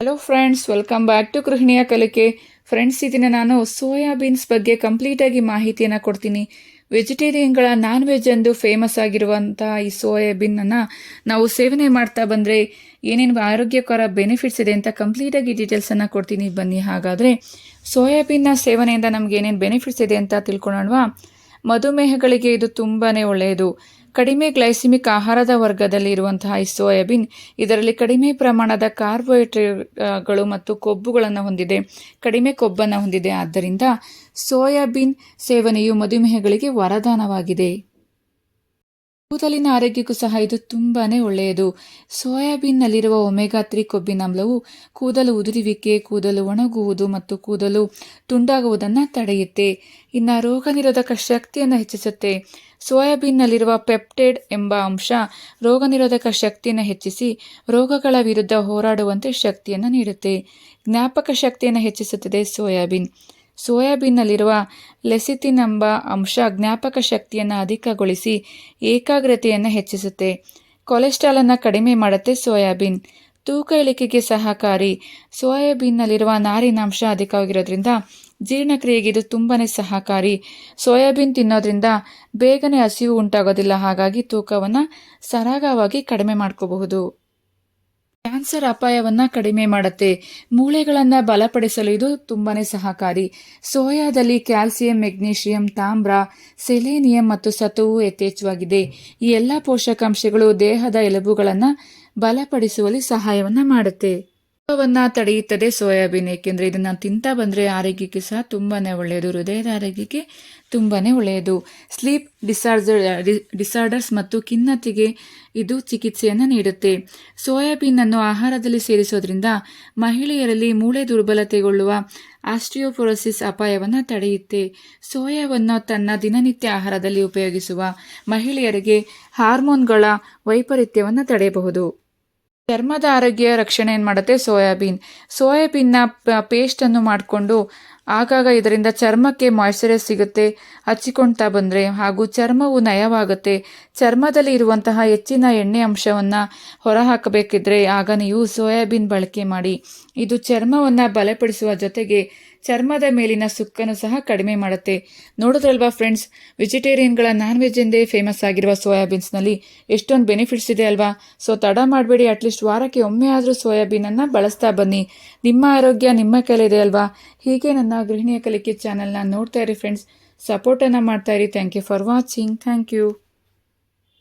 Hello friends welcome back to ಗೃಹಿಣಿಯ ಕಲಿಕೆ friends ಇದನ್ನ ನಾನು ಸೋಯಾಬೀನ್ಸ್ ಬಗ್ಗೆ ಕಂಪ್ಲೀಟಾಗಿ ಮಾಹಿತಿಯನ್ನು ಕೊಡ್ತೀನಿ. ವೆಜಿಟೇರಿಯನ್ಗಳ ನಾನ್ ವೆಜ್ ಎಂದು ಫೇಮಸ್ ಆಗಿರುವಂಥ ಈ ಸೋಯಾಬೀನನ್ನು ನಾವು ಸೇವನೆ ಮಾಡ್ತಾ ಬಂದರೆ ಏನೇನು ಆರೋಗ್ಯಕರ ಬೆನಿಫಿಟ್ಸ್ ಇದೆ ಅಂತ ಕಂಪ್ಲೀಟಾಗಿ ಡೀಟೇಲ್ಸನ್ನು ಕೊಡ್ತೀನಿ. ಬನ್ನಿ ಹಾಗಾದರೆ ಸೋಯಾಬೀನ್ನ ಸೇವನೆಯಿಂದ ನಮ್ಗೆ ಏನೇನು ಬೆನಿಫಿಟ್ಸ್ ಇದೆ ಅಂತ ತಿಳ್ಕೊಳ್ಳೋಣವಾ ಮಧುಮೇಹಗಳಿಗೆ ಇದು ತುಂಬಾ ಒಳ್ಳೆಯದು. ಕಡಿಮೆ ಗ್ಲೈಸಿಮಿಕ್ ಆಹಾರದ ವರ್ಗದಲ್ಲಿ ಇರುವಂತಹ ಈ ಸೋಯಾಬೀನ್ ಇದರಲ್ಲಿ ಕಡಿಮೆ ಪ್ರಮಾಣದ ಕಾರ್ಬೋಹೈಡ್ರೇಟ್ಗಳು ಮತ್ತು ಕೊಬ್ಬುಗಳನ್ನು ಹೊಂದಿದೆ. ಕಡಿಮೆ ಕೊಬ್ಬನ್ನು ಹೊಂದಿದೆ. ಆದ್ದರಿಂದ ಸೋಯಾಬೀನ್ ಸೇವನೆಯು ಮಧುಮೇಹಗಳಿಗೆ ವರದಾನವಾಗಿದೆ. ಕೂದಲಿನ ಆರೋಗ್ಯಕ್ಕೂ ಸಹ ಇದು ತುಂಬಾನೇ ಒಳ್ಳೆಯದು. ಸೋಯಾಬೀನ್ನಲ್ಲಿರುವ ಒಮೆಗಾ ತ್ರೀ ಕೊಬ್ಬಿನಾಮ್ಲವು ಕೂದಲು ಉದುರುವಿಕೆ, ಕೂದಲು ಒಣಗುವುದು ಮತ್ತು ಕೂದಲು ತುಂಡಾಗುವುದನ್ನು ತಡೆಯುತ್ತೆ. ಇನ್ನು ರೋಗ ನಿರೋಧಕ ಶಕ್ತಿಯನ್ನು ಹೆಚ್ಚಿಸುತ್ತೆ. ಸೋಯಾಬೀನ್ನಲ್ಲಿರುವ ಪೆಪ್ಟೇಡ್ ಎಂಬ ಅಂಶ ರೋಗ ನಿರೋಧಕ ಶಕ್ತಿಯನ್ನು ಹೆಚ್ಚಿಸಿ ರೋಗಗಳ ವಿರುದ್ಧ ಹೋರಾಡುವಂತೆ ಶಕ್ತಿಯನ್ನು ನೀಡುತ್ತೆ. ಜ್ಞಾಪಕ ಶಕ್ತಿಯನ್ನು ಹೆಚ್ಚಿಸುತ್ತದೆ ಸೋಯಾಬೀನ್. ಸೋಯಾಬೀನ್ನಲ್ಲಿರುವ ಲೆಸಿತಿನ್ ಎಂಬ ಅಂಶ ಜ್ಞಾಪಕ ಶಕ್ತಿಯನ್ನು ಅಧಿಕಗೊಳಿಸಿ ಏಕಾಗ್ರತೆಯನ್ನು ಹೆಚ್ಚಿಸುತ್ತೆ. ಕೊಲೆಸ್ಟ್ರಾಲನ್ನು ಕಡಿಮೆ ಮಾಡುತ್ತೆ ಸೋಯಾಬೀನ್. ತೂಕ ಇಳಿಕೆಗೆ ಸಹಕಾರಿ. ಸೋಯಾಬೀನ್ನಲ್ಲಿರುವ ನಾರಿನಾಂಶ ಅಧಿಕವಾಗಿರೋದ್ರಿಂದ ಜೀರ್ಣಕ್ರಿಯೆಗೆ ಇದು ತುಂಬಾ ಸಹಕಾರಿ. ಸೋಯಾಬೀನ್ ತಿನ್ನೋದ್ರಿಂದ ಬೇಗನೆ ಹಸಿವು ಉಂಟಾಗೋದಿಲ್ಲ, ಹಾಗಾಗಿ ತೂಕವನ್ನು ಸರಾಗವಾಗಿ ಕಡಿಮೆ ಮಾಡ್ಕೋಬಹುದು. ಕ್ಯಾನ್ಸರ್ ಅಪಾಯವನ್ನು ಕಡಿಮೆ ಮಾಡುತ್ತೆ. ಮೂಳೆಗಳನ್ನು ಬಲಪಡಿಸಲು ಇದು ತುಂಬಾ ಸಹಕಾರಿ. ಸೋಯಾದಲ್ಲಿ ಕ್ಯಾಲ್ಸಿಯಂ, ಮೆಗ್ನೀಷಿಯಂ, ತಾಮ್ರ, ಸೆಲೇನಿಯಂ ಮತ್ತು ಸತುವು ಯಥೇಚ್ಛವಾಗಿದೆ. ಈ ಎಲ್ಲ ಪೋಷಕಾಂಶಗಳು ದೇಹದ ಎಲುಬುಗಳನ್ನು ಬಲಪಡಿಸುವಲ್ಲಿ ಸಹಾಯವನ್ನು ಮಾಡುತ್ತೆ. ರೋಗವನ್ನ ತಡೆಯುತ್ತದೆ ಸೋಯಾಬೀನ್, ಏಕೆಂದರೆ ಇದನ್ನು ತಿಂತಾ ಬಂದರೆ ಆರೋಗ್ಯಕ್ಕೆ ಸಹ ತುಂಬಾ ಒಳ್ಳೆಯದು, ಹೃದಯದ ಆರೋಗ್ಯಕ್ಕೆ ತುಂಬಾ ಒಳ್ಳೆಯದು. ಸ್ಲೀಪ್ ಡಿಸಾರ್ಡರ್ ಡಿಸಾರ್ಡರ್ಸ್ ಮತ್ತು ಖಿನ್ನತೆಗೆ ಇದು ಚಿಕಿತ್ಸೆಯನ್ನು ನೀಡುತ್ತೆ. ಸೋಯಾಬೀನನ್ನು ಆಹಾರದಲ್ಲಿ ಸೇರಿಸೋದ್ರಿಂದ ಮಹಿಳೆಯರಲ್ಲಿ ಮೂಳೆ ದುರ್ಬಲತೆಗೊಳ್ಳುವ ಆಸ್ಟ್ರಿಯೋಪೊರೋಸಿಸ್ ಅಪಾಯವನ್ನು ತಡೆಯುತ್ತೆ. ಸೋಯಾವನ್ನು ತನ್ನ ದಿನನಿತ್ಯ ಆಹಾರದಲ್ಲಿ ಉಪಯೋಗಿಸುವ ಮಹಿಳೆಯರಿಗೆ ಹಾರ್ಮೋನ್ಗಳ ವೈಪರೀತ್ಯವನ್ನು ತಡೆಯಬಹುದು. ಚರ್ಮದ ಆರೋಗ್ಯ ರಕ್ಷಣೆ ಏನು ಮಾಡುತ್ತೆ? ಸೋಯಾಬೀನ್. ಸೋಯಾಬೀನ್ನ ಪೇಸ್ಟನ್ನು ಮಾಡಿಕೊಂಡು ಆಗಾಗ ಇದರಿಂದ ಚರ್ಮಕ್ಕೆ ಮಾಯ್ಶ್ಚರೈಸ್ ಸಿಗುತ್ತೆ, ಹಚ್ಚಿಕೊಳ್ತಾ ಬಂದರೆ ಹಾಗೂ ಚರ್ಮವು ನಯವಾಗುತ್ತೆ. ಚರ್ಮದಲ್ಲಿ ಇರುವಂತಹ ಹೆಚ್ಚಿನ ಎಣ್ಣೆ ಅಂಶವನ್ನು ಹೊರಹಾಕಬೇಕಿದ್ರೆ ಆಗ ನೀವು ಸೋಯಾಬೀನ್ ಬಳಕೆ ಮಾಡಿ. ಇದು ಚರ್ಮವನ್ನು ಬಲಪಡಿಸುವ ಜೊತೆಗೆ ಚರ್ಮದ ಮೇಲಿನ ಸುಕ್ಕನ್ನು ಸಹ ಕಡಿಮೆ ಮಾಡುತ್ತೆ. ನೋಡೋದ್ರಲ್ವಾ ಫ್ರೆಂಡ್ಸ್ ವೆಜಿಟೇರಿಯನ್ಗಳ ನಾನ್ ವೆಜ್ ಎಂದೇ ಫೇಮಸ್ ಆಗಿರುವ ಸೋಯಾಬೀನ್ಸ್ನಲ್ಲಿ ಎಷ್ಟೊಂದು ಬೆನಿಫಿಟ್ಸ್ ಇದೆ ಅಲ್ವಾ? ಸೊ ತಡ ಮಾಡಬೇಡಿ ಅಟ್ಲೀಸ್ಟ್ ವಾರಕ್ಕೆ ಒಮ್ಮೆ ಆದರೂ ಸೋಯಾಬೀನನ್ನು ಬಳಸ್ತಾ ಬನ್ನಿ. ನಿಮ್ಮ ಆರೋಗ್ಯ, ನಿಮ್ಮ ಇದೆ ಅಲ್ವಾ? ಹೀಗೆ ನನ್ನ ಗೃಹಿಣಿಯ ಕಲಿಕೆ ಚಾನಲ್ನ ನೋಡ್ತಾ ಇರಿ ಫ್ರೆಂಡ್ಸ್ ಸಪೋರ್ಟನ್ನು ಮಾಡ್ತಾ ಇರಿ. Thank you for watching thank you